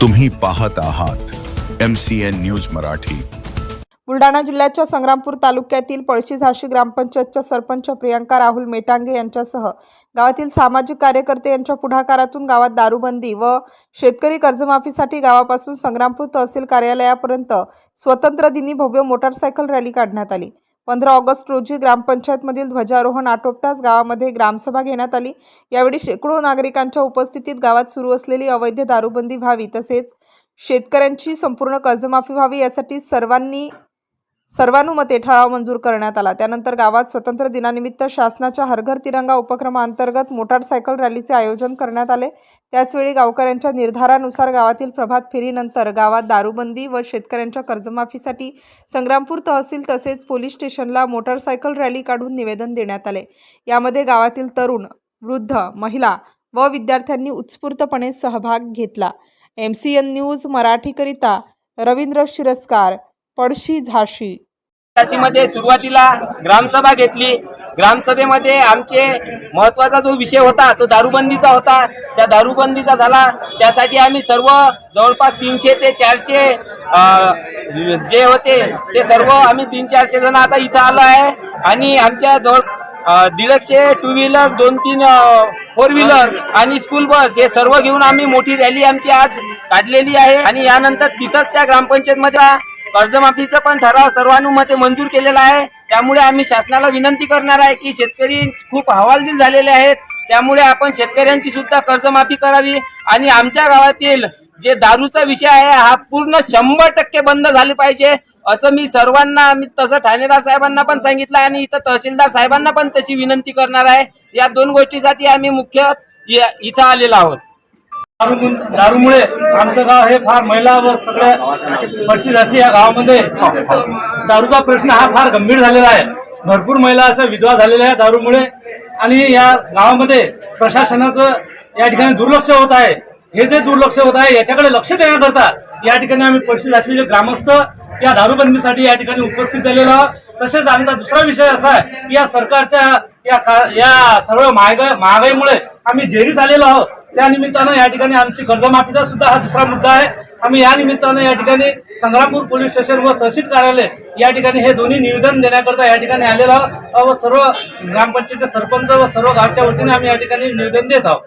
तुम्ही पाहत आहात M C N news Marathi. Buldhana जिल्ह्याच्या संग्रामपूर तालुक्यातील पळशी झाशी ग्रामपंचायतच्या सरपंच प्रियंका राहुल मेटांगे यांच्यासह गावातील सामाजिक कार्यकर्ते यांच्या पुढाकारातून गावात दारूबंदी व शेतकरी कर्जमाफीसाठी गावापासून संग्रामपूर तहसील कार्यालयापर्यंत स्वतंत्र दिनी भव्य मोटारसायकल रॅली काढण्यात आली. पंधरा ऑगस्ट रोजी ग्रामपंचायतमधील ध्वजारोहण आटोपताच गावामध्ये ग्रामसभा घेण्यात आली. यावेळी शेकडो नागरिकांच्या उपस्थितीत गावात सुरू असलेली अवैध दारूबंदी व्हावी तसेच शेतकऱ्यांची संपूर्ण कर्जमाफी व्हावी यासाठी सर्वांनी सर्वानुमते ठराव मंजूर करण्यात आला. त्यानंतर गावात स्वतंत्र दिनानिमित्त शासनाच्या हरघर तिरंगा उपक्रमाअंतर्गत मोटारसायकल रॅलीचे आयोजन करण्यात आले. त्याचवेळी गावकऱ्यांच्या निर्धारानुसार गावातील प्रभात फेरीनंतर गावात दारूबंदी व शेतकऱ्यांच्या कर्जमाफीसाठी संग्रामपूर तहसील तसेच पोलीस स्टेशनला मोटारसायकल रॅली काढून निवेदन देण्यात आले. यामध्ये गावातील तरुण वृद्ध महिला व विद्यार्थ्यांनी उत्स्फूर्तपणे सहभाग घेतला. एम सी एन न्यूज मराठीकरिता रवींद्र शिरस्कार पडशी झाशी. मध्ये सुरुवातीला ग्रामसभा घेतली. ग्रामसभेमध्ये आमचे महत्त्वाचा जो विषय होता तो दारूबंदीचा होता. त्या दारूबंदीचा झाला. त्यासाठी आम्ही सर्व जवळपास तीनशे ते चारशे जे होते ते सर्व आम्ही तीन चारशे जण आता इथं आलो आहे. आणि आमच्या जवळ दीडशे टू व्हीलर दोन तीन फोर व्हीलर आणि स्कूल बस हे सर्व घेऊन आम्ही मोठी रॅली आमची आज काढलेली आहे. आणि यानंतर तिथंच त्या ग्रामपंचायतमध्ये कर्जमाफीचा पण ठराव सर्वानुमते मंजूर केलेला आहे. त्यामुळे आम्ही शासनाला विनंती करणार आहे की शेतकरी खूप हवालदिल झालेले आहेत. त्यामुळे आपण शेतकऱ्यांची सुद्धा कर्जमाफी करावी. आणि आमच्या गावातील जे दारूचा विषय आहे हा पूर्ण शंभर टक्के बंद झाले पाहिजे. असं मी सर्वांना मी तसं ठाणेदार साहेबांना पण सांगितलं आणि इथं तहसीलदार साहेबांना पण तशी विनंती करणार आहे. या दोन गोष्टीसाठी आम्ही मुख्य इथं आलेलो आहोत. दारूमुळे आमचं गाव हे फार महिला व सगळ्या पक्षीदासी या गावामध्ये. दारूचा प्रश्न हा फार गंभीर झालेला आहे. भरपूर महिला अशा विधवा झालेल्या आहे दारूमुळे. आणि या गावामध्ये प्रशासनाचं या ठिकाणी दुर्लक्ष होत आहे. हे जे दुर्लक्ष होत आहे याच्याकडे लक्ष देण्याकरता या ठिकाणी आम्ही पक्षीदासीचे ग्रामस्थ या दारूबंदीसाठी या ठिकाणी उपस्थित झालेलो आहोत. तसेच आमचा दुसरा विषय असा आहे की या सरकारच्या या या सर्व महागाई महागाईमुळे आम्ही जेरीस आलेलो आहोत. त्या निमित्तानं या ठिकाणी आमची कर्जमाफीचा सुद्धा हा दुसरा मुद्दा आहे. आम्ही या निमित्तानं या ठिकाणी संग्रामपूर पोलीस स्टेशन व तहसील कार्यालय या ठिकाणी हे दोन्ही निवेदन देण्याकरता या ठिकाणी आलेलो आहोत. व सर्व ग्रामपंचायतचे सरपंच व सर्व गावच्या वतीने आम्ही या ठिकाणी निवेदन देत आहोत.